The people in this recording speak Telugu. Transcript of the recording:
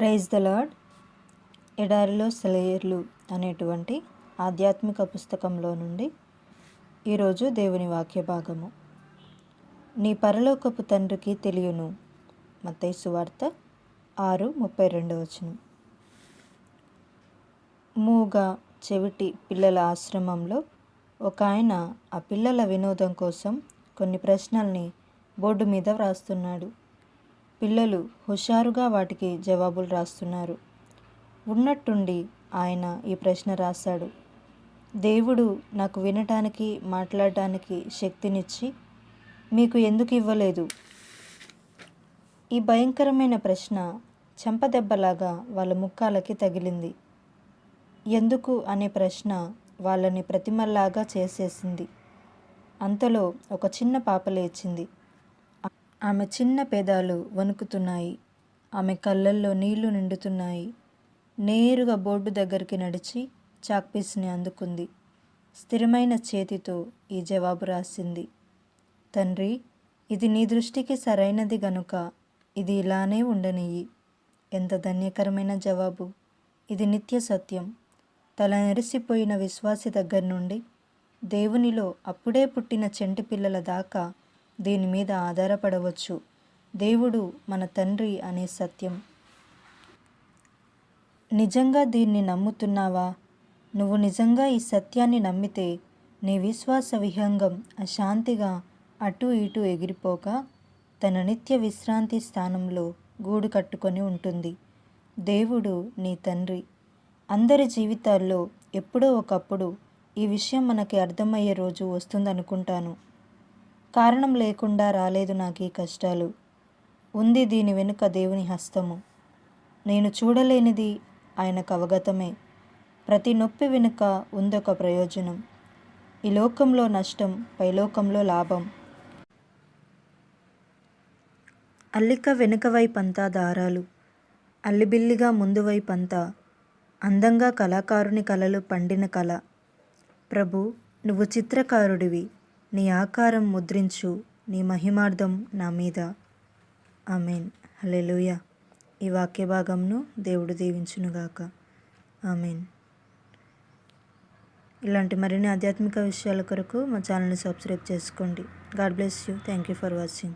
ప్రైజ్ ద లాడ్ ఎడారిలో సెలయర్లు అనేటువంటి ఆధ్యాత్మిక పుస్తకంలో నుండి ఈరోజు దేవుని వాక్య భాగము. నీ పరలోకపు తండ్రికి తెలియను. మతైసు వార్త ఆరు ముప్పై రెండు వచనం. మూగ చెవిటి పిల్లల ఆశ్రమంలో ఒక ఆయన ఆ పిల్లల వినోదం కోసం కొన్ని ప్రశ్నల్ని బోర్డు మీద వ్రాస్తున్నాడు. పిల్లలు హుషారుగా వాటికి జవాబులు రాస్తున్నారు. ఉన్నట్టుండి ఆయన ఈ ప్రశ్న రాశాడు. దేవుడు నాకు వినటానికి మాట్లాడటానికి శక్తినిచ్చి మీకు ఎందుకు ఇవ్వలేదు? ఈ భయంకరమైన ప్రశ్న చెంపదెబ్బలాగా వాళ్ళ ముక్కాలకి తగిలింది. ఎందుకు అనే ప్రశ్న వాళ్ళని ప్రతిమల్లాగా చేసేసింది. అంతలో ఒక చిన్న పాప లేచింది. ఆమె చిన్న పెదాలు వణుకుతున్నాయి. ఆమె కళ్ళల్లో నీళ్ళు నిండుతున్నాయి. నేరుగా బోర్డు దగ్గరికి నడిచి చాక్పీస్ని అందుకుంది. స్థిరమైన చేతితో ఈ జవాబు రాసింది. తండ్రి ఇది నీ దృష్టికి సరైనది గనుక ఇది ఇలానే ఉండనియ్యి. ఎంత ధన్యకరమైన జవాబు. ఇది నిత్య సత్యం. తల నెరిసిపోయిన విశ్వాసి దగ్గర నుండి దేవునిలో అప్పుడే పుట్టిన చెంటి పిల్లల దాకా దీని మీద ఆధారపడవచ్చు. దేవుడు మన తండ్రి అనే సత్యం. నిజంగా దీన్ని నమ్ముతున్నావా? నువ్వు నిజంగా ఈ సత్యాన్ని నమ్మితే నీ విశ్వాస విహంగం అశాంతిగా అటు ఇటు ఎగిరిపోక తన నిత్య విశ్రాంతి స్థానంలో గూడు కట్టుకొని ఉంటుంది. దేవుడు నీ తండ్రి. అందరి జీవితాల్లో ఎప్పుడో ఒకప్పుడు ఈ విషయం మనకి అర్థమయ్యే రోజు వస్తుందనుకుంటాను. కారణం లేకుండా రాలేదు నాకు ఈ కష్టాలు. ఉంది దీని వెనుక దేవుని హస్తము. నేను చూడలేనిది ఆయనకు అవగతమే ప్రతి నొప్పి వెనుక ఉందొక ప్రయోజనం. ఈ లోకంలో నష్టం పైలోకంలో లాభం. అల్లిక వెనుక వైపంతా దారాలు. అల్లిబిల్లిగా ముందు వైపంతా అందంగా కళాకారుని కళలు పండిన కళ. ప్రభు నువ్వు చిత్రకారుడివి. నీ ఆకారం ముద్రించు నీ మహిమార్థం నా మీద. ఆమెన్. హలెలుయ ఈ వాక్య భాగంను దేవుడు దీవించునుగాక. ఆమెన్. ఇలాంటి మరిన్ని ఆధ్యాత్మిక విషయాల కొరకు మా ఛానల్ని సబ్స్క్రైబ్ చేసుకోండి. God bless you. Thank you for watching.